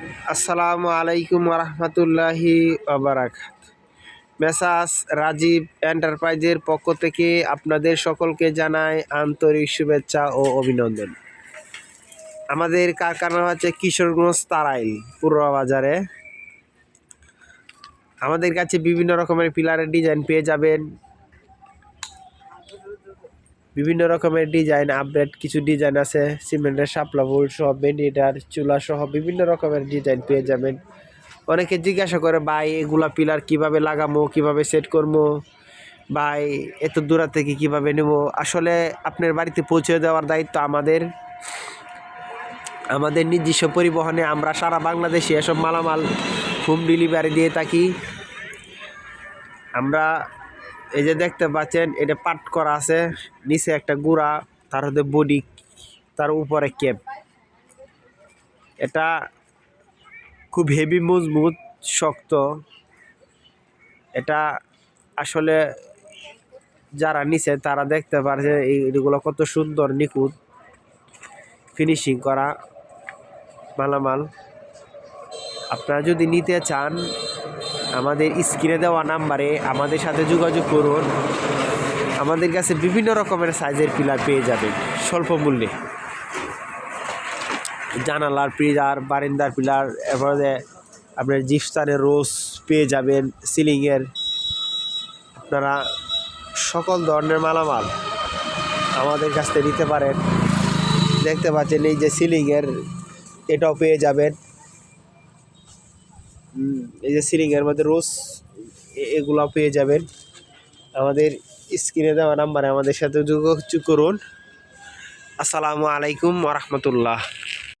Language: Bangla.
আসসালামু আলাইকুম রহমতুল্লাহি আবরাকাত মেসাস রাজীব এন্টারপ্রাইজের পক্ষ থেকে আপনাদের সকলকে জানাই আন্তরিক শুভেচ্ছা ও অভিনন্দন। আমাদের কারখানা হচ্ছে কিশোরগঞ্জ তারাইল, পূর্ব বাজারে। আমাদের কাছে বিভিন্ন রকমের পিলারের ডিজাইন পেয়ে যাবেন। বিভিন্ন রকমের ডিজাইন আপডেট কিছু ডিজাইন আছে সিমেন্টের শাপলা ফুল সহ ভেন্টিলেটার চুলা সহ বিভিন্ন রকমের ডিজাইন পেয়ে যাবেন। অনেকে জিজ্ঞাসা করে, ভাই, এগুলা পিলার কীভাবে লাগামো, কীভাবে সেট করব ভাই, এত দূরা থেকে কীভাবে নেব? আসলে আপনার বাড়িতে পৌঁছে দেওয়ার দায়িত্ব আমাদের। আমাদের নিজস্ব পরিবহনে আমরা সারা বাংলাদেশে এসব মালামাল হোম ডেলিভারি দিয়ে থাকি। আমরা এই যে দেখতে পাচ্ছেন, এটা পাট করা আছে। নিচে একটা গুড়া, তার হতে বডি, তার উপরে ক্যাপ। এটা খুব হেভি মজবুত, শক্ত। এটা আসলে যারা নিচে তারা দেখতে পারছে এইগুলো কত সুন্দর, নিখুঁত ফিনিশিং করা মালামাল। আপনারা যদি নিতে চান আমাদের স্ক্রিনে দেওয়া নাম্বারে আমাদের সাথে যোগাযোগ করুন। আমাদের কাছে বিভিন্ন রকমের সাইজের পিলার পেয়ে যাবেন, স্বল্প মূল্যে। জানালার পিলার বারিন্দার পিলার এরপরে আপনার জিপসানের রোজ পেয়ে যাবেন সিলিংয়ের আপনারা সকল ধরনের মালামাল আমাদের কাছ থেকে নিতে পারেন। দেখতে পাচ্ছেন এই যে সিলিংয়ের এটাও পেয়ে যাবেন। এই যে সিলিংয়ের মধ্যে রোজ এগুলো পেয়ে যাবেন। আমাদের স্ক্রিনে দেওয়া নাম্বারে আমাদের সাথে যোগাযোগ করুন। আসসালামু আলাইকুম রহমতুল্লাহ।